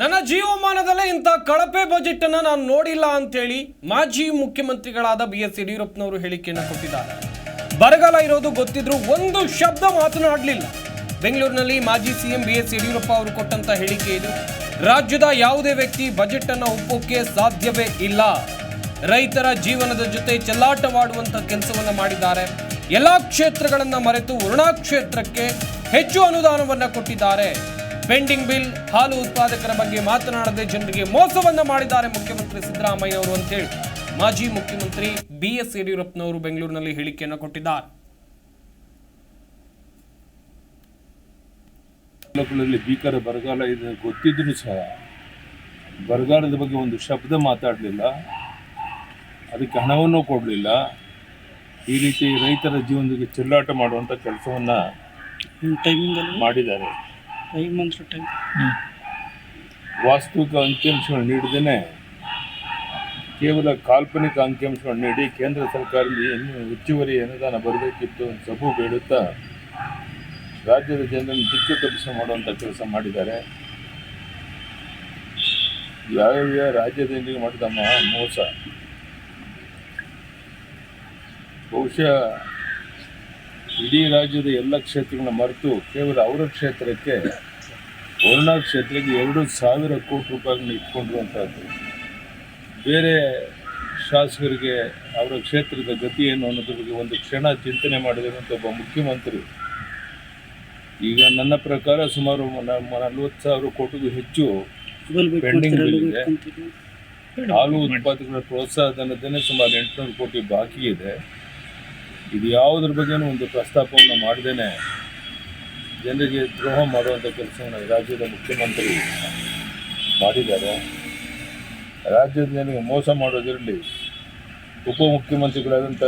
ನನ್ನ ಜೀವಮಾನದಲ್ಲೇ ಇಂಥ ಕಳಪೆ ಬಜೆಟ್ ಅನ್ನ ನಾನು ನೋಡಿಲ್ಲ ಅಂತೇಳಿ ಮಾಜಿ ಮುಖ್ಯಮಂತ್ರಿಗಳಾದ ಬಿ ಎಸ್ ಯಡಿಯೂರಪ್ಪನವರು ಹೇಳಿಕೆಯನ್ನು ಕೊಟ್ಟಿದ್ದಾರೆ. ಬರಗಾಲ ಇರೋದು ಗೊತ್ತಿದ್ರು ಒಂದು ಶಬ್ದ ಮಾತನಾಡಲಿಲ್ಲ ಬೆಂಗಳೂರಿನಲ್ಲಿ ಮಾಜಿ ಸಿಎಂ ಬಿ ಎಸ್ ಯಡಿಯೂರಪ್ಪ ಅವರು ಕೊಟ್ಟಂತ ಹೇಳಿಕೆ ಇದು. ರಾಜ್ಯದ ಯಾವುದೇ ವ್ಯಕ್ತಿ ಬಜೆಟ್ ಅನ್ನು ಒಪ್ಪೋಕೆ ಸಾಧ್ಯವೇ ಇಲ್ಲ. ರೈತರ ಜೀವನದ ಜೊತೆ ಚೆಲ್ಲಾಟವಾಡುವಂತ ಕೆಲಸವನ್ನ ಮಾಡಿದ್ದಾರೆ. ಎಲ್ಲಾ ಕ್ಷೇತ್ರಗಳನ್ನ ಮರೆತು ವರುಣಾ ಕ್ಷೇತ್ರಕ್ಕೆ ಹೆಚ್ಚು ಅನುದಾನವನ್ನ ಕೊಟ್ಟಿದ್ದಾರೆ. ಪೆಂಡಿಂಗ್ ಬಿಲ್ ಹಾಲು ಉತ್ಪಾದಕರ ಬಗ್ಗೆ ಮಾತನಾಡದೆ ಜನರಿಗೆ ಮೋಸವನ್ನ ಮಾಡಿದ್ದಾರೆ ಮುಖ್ಯಮಂತ್ರಿ ಸಿದ್ದರಾಮಯ್ಯ ಅವರು ಅಂತೇಳಿ ಮಾಜಿ ಮುಖ್ಯಮಂತ್ರಿ ಬಿ ಎಸ್ ಯಡಿಯೂರಪ್ಪನವರು ಬೆಂಗಳೂರಿನಲ್ಲಿ ಹೇಳಿಕೆಯನ್ನು ಕೊಟ್ಟಿದ್ದಾರೆ. ಭೀಕರ ಬರಗಾಲ ಇದೆ ಗೊತ್ತಿದ್ರು ಸಹ ಬರಗಾಲದ ಬಗ್ಗೆ ಒಂದು ಶಬ್ದ ಮಾತಾಡಲಿಲ್ಲ. ಅದಕ್ಕೆ ಹಣವನ್ನು ಕೊಡಲಿಲ್ಲ. ಈ ರೀತಿ ರೈತರ ಜೀವನಕ್ಕೆ ಚೆಲ್ಲಾಟ ಮಾಡುವಂಥ ಕೆಲಸವನ್ನು ಮಾಡಿದ್ದಾರೆ. ಫೈವ್ ಮಂತ್ಸ್ ಟೈಮ್ ವಾಸ್ತವಿಕ ಅಂಕಿಅಂಶಗಳು ನೀಡದೇ ಕೇವಲ ಕಾಲ್ಪನಿಕ ಅಂಕಿಅಂಶಗಳನ್ನು ನೀಡಿ ಕೇಂದ್ರ ಸರ್ಕಾರದಲ್ಲಿ ಇನ್ನೂ ಹೆಚ್ಚುವರಿ ಅನುದಾನ ಬರಬೇಕಿತ್ತು ಅಂತ ಸಬು ಬೇಡುತ್ತಾ ರಾಜ್ಯದ ಜನರನ್ನು ದಿಕ್ಕು ತಪ್ಪಿಸ ಮಾಡುವಂಥ ಕೆಲಸ ಮಾಡಿದ್ದಾರೆ. ಯಾವ್ಯಾವ ರಾಜ್ಯದ ಜನರಿಗೆ ಮಾಡಿದ ಮೋಸ. ಬಹುಶಃ ಇಡೀ ರಾಜ್ಯದ ಎಲ್ಲ ಕ್ಷೇತ್ರಗಳನ್ನ ಮರೆತು ಕೇವಲ ಅವರ ಕ್ಷೇತ್ರಕ್ಕೆ ವರುಣಾ ಕ್ಷೇತ್ರಕ್ಕೆ ಎರಡು ಸಾವಿರ ಕೋಟಿ ರೂಪಾಯಿಗಳನ್ನ ಇಟ್ಕೊಂಡಿರುವಂಥದ್ದು ಬೇರೆ ಶಾಸಕರಿಗೆ ಅವರ ಕ್ಷೇತ್ರದ ಗತಿ ಏನು ಅನ್ನೋದ್ರ ಬಗ್ಗೆ ಒಂದು ಕ್ಷಣ ಚಿಂತನೆ ಮಾಡಿದಂಥ ಒಬ್ಬ ಮುಖ್ಯಮಂತ್ರಿ. ಈಗ ನನ್ನ ಪ್ರಕಾರ ಸುಮಾರು ನಲವತ್ತು ಸಾವಿರ ಕೋಟಿಗೂ ಹೆಚ್ಚು ಪೆಂಡಿಂಗ್ ಇದೆ. ಹಾಲು ಉತ್ಪಾದಕರ ಪ್ರೋತ್ಸಾಹ ಧನದನ್ನೇ ಸುಮಾರು ಎಂಟುನೂರು ಕೋಟಿ ಬಾಕಿ ಇದೆ. ಇದು ಯಾವುದ್ರ ಬಗ್ಗೆನೂ ಒಂದು ಪ್ರಸ್ತಾಪವನ್ನು ಮಾಡದೇನೆ ಜನರಿಗೆ ದ್ರೋಹ ಮಾಡುವಂಥ ಕೆಲಸವನ್ನು ರಾಜ್ಯದ ಮುಖ್ಯಮಂತ್ರಿ ಮಾಡಿದ್ದಾರೆ. ರಾಜ್ಯದ ಜನರಿಗೆ ಮೋಸ ಮಾಡೋದರಲ್ಲಿ ಉಪಮುಖ್ಯಮಂತ್ರಿಗಳಾದಂಥ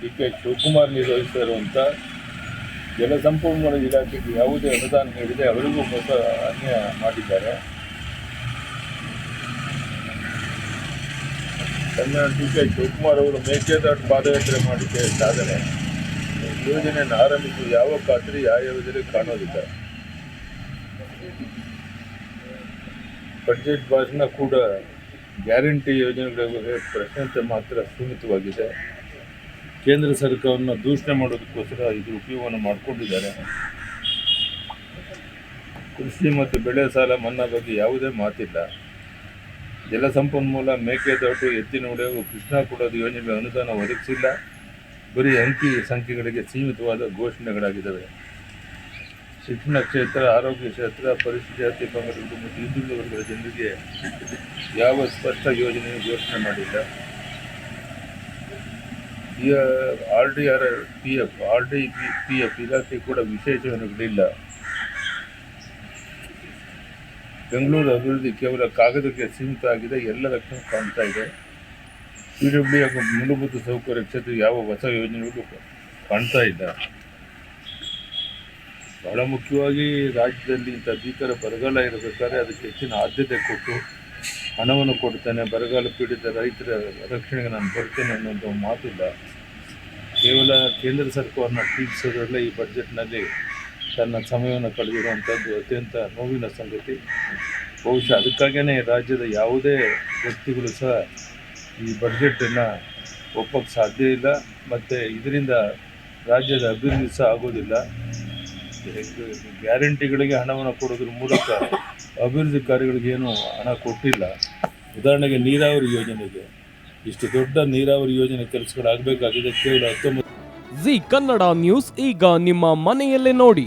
ಡಿ ಕೆ ಶಿವಕುಮಾರ್ ನಿರ್ವಹಿಸ್ತಾ ಇರುವಂಥ ಜಲಸಂಪನ್ಮೂಲ ಇಲಾಖೆಗೆ ಯಾವುದೇ ಅನುದಾನ ನೀಡಿದೆ ಅವರಿಗೂ ಮೋಸ ಅನ್ಯಾಯ ಮಾಡಿದ್ದಾರೆ. ಕನ್ನಡ ಡಿ ಶಿವಕುಮಾರ್ ಅವರು ಮೇಕೆದಾಟು ಪಾದಯಾತ್ರೆ ಮಾಡಿದ್ದೆ ಸಾಧನೆ ಯೋಜನೆಯನ್ನು ಆರಂಭಿಸಿ ಯಾವ ಖಾತ್ರಿ ಯಾವ ಯೋಜನೆ ಕಾಣೋದಿಲ್ಲ. ಬಡ್ಜೆಟ್ ಭಾಷಣ ಕೂಡ ಗ್ಯಾರಂಟಿ ಯೋಜನೆಗಳ ಬಗ್ಗೆ ಪ್ರಶ್ನೆ ಮಾತ್ರ ಸೀಮಿತವಾಗಿದೆ. ಕೇಂದ್ರ ಸರ್ಕಾರವನ್ನು ದೂಷಣೆ ಮಾಡೋದಕ್ಕೋಸ್ಕರ ಇದು ಉಪಯೋಗವನ್ನು ಮಾಡಿಕೊಂಡಿದ್ದಾರೆ. ಕೃಷಿ ಮತ್ತು ಬೆಳೆ ಸಾಲ ಮನ್ನಾ ಬಗ್ಗೆ ಯಾವುದೇ ಮಾತಿಲ್ಲ. ಜಲಸಂಪನ್ಮೂಲ ಮೇಕೆದಾಟು ಎತ್ತಿನ ಹೊಡೆಯುವ ಕೃಷ್ಣ ಕೊಡೋದು ಯೋಜನೆಗೆ ಅನುದಾನ ಒದಗಿಸಿಲ್ಲ. ಬರೀ ಅಂಕಿ ಸಂಖ್ಯೆಗಳಿಗೆ ಸೀಮಿತವಾದ ಘೋಷಣೆಗಳಾಗಿದ್ದಾವೆ. ಶಿಕ್ಷಣ ಕ್ಷೇತ್ರ, ಆರೋಗ್ಯ ಕ್ಷೇತ್ರ, ಪರಿಸ್ಥಿತಿ ಪಂಗಡಗಳು ಮತ್ತು ಹಿಂದುಳಿದ ವರ್ಗದ ಜನರಿಗೆ ಯಾವ ಸ್ಪಷ್ಟ ಯೋಜನೆ ಘೋಷಣೆ ಮಾಡಿಲ್ಲ. R D R P F, R D P P F ಇಲಾಖೆ ಕೂಡ ವಿಶೇಷ ಯೋಜನೆಗಳಿಲ್ಲ ಬೆಂಗಳೂರು ಅಭಿವೃದ್ಧಿ ಕೇವಲ ಕಾಗದಕ್ಕೆ ಸೀಮಿತ ಆಗಿದೆ ಎಲ್ಲ ರಕ್ಷಣೆ ಕಾಣ್ತಾ ಇದೆ. ಪಿ ಡಬ್ಲ್ಯೂ ಹಾಗೂ ಮೂಲಭೂತ ಸೌಕರ್ಯ ಕ್ಷೇತ್ರ ಯಾವ ಹೊಸ ಯೋಜನೆಗಳು ಕಾಣ್ತಾ ಇಲ್ಲ. ಬಹಳ ಮುಖ್ಯವಾಗಿ ರಾಜ್ಯದಲ್ಲಿ ಇಂಥ ಭೀಕರ ಬರಗಾಲ ಇರಬೇಕಾದ್ರೆ ಅದಕ್ಕೆ ಹೆಚ್ಚಿನ ಆದ್ಯತೆ ಕೊಟ್ಟು ಹಣವನ್ನು ಕೊಡ್ತೇನೆ. ಬರಗಾಲ ಪೀಡಿತ ರೈತರ ರಕ್ಷಣೆಗೆ ನಾನು ಬರ್ತೇನೆ ಅನ್ನೋದು ಮಾತಿಲ್ಲ. ಕೇವಲ ಕೇಂದ್ರ ಸರ್ಕಾರವನ್ನು ಟೀಕಿಸೋದ್ರಲ್ಲೇ ಈ ಬಡ್ಜೆಟ್ನಲ್ಲಿ ತನ್ನ ಸಮಯವನ್ನು ಕಳೆದಿರುವಂಥದ್ದು ಅತ್ಯಂತ ನೋವಿನ ಸಂಗತಿ. ಬಹುಶಃ ಅದಕ್ಕಾಗಿಯೇ ರಾಜ್ಯದ ಯಾವುದೇ ವ್ಯಕ್ತಿಗಳು ಸಹ ಈ ಬಜೆಟನ್ನು ಒಪ್ಪಕ್ಕೆ ಸಾಧ್ಯ ಇಲ್ಲ. ಮತ್ತು ಇದರಿಂದ ರಾಜ್ಯದ ಅಭಿವೃದ್ಧಿ ಸಹ ಆಗೋದಿಲ್ಲ. ಗ್ಯಾರಂಟಿಗಳಿಗೆ ಹಣವನ್ನು ಕೊಡೋದ್ರ ಮೂಲಕ ಅಭಿವೃದ್ಧಿ ಕಾರ್ಯಗಳಿಗೆ ಏನು ಹಣ ಕೊಟ್ಟಿಲ್ಲ. ಉದಾಹರಣೆಗೆ ನೀರಾವರಿ ಯೋಜನೆಗೆ. ಇಷ್ಟು ದೊಡ್ಡ ನೀರಾವರಿ ಯೋಜನೆ ಕೆಲಸಗಳಾಗಬೇಕಾಗಿದೆ ಕೇವಲ ಹತ್ತೊಂಬತ್ತು ಜಿ ಕನ್ನಡ ನ್ಯೂಸ್ ಈಗ ನಿಮ್ಮ ಮನೆಯಲ್ಲೇ ನೋಡಿ.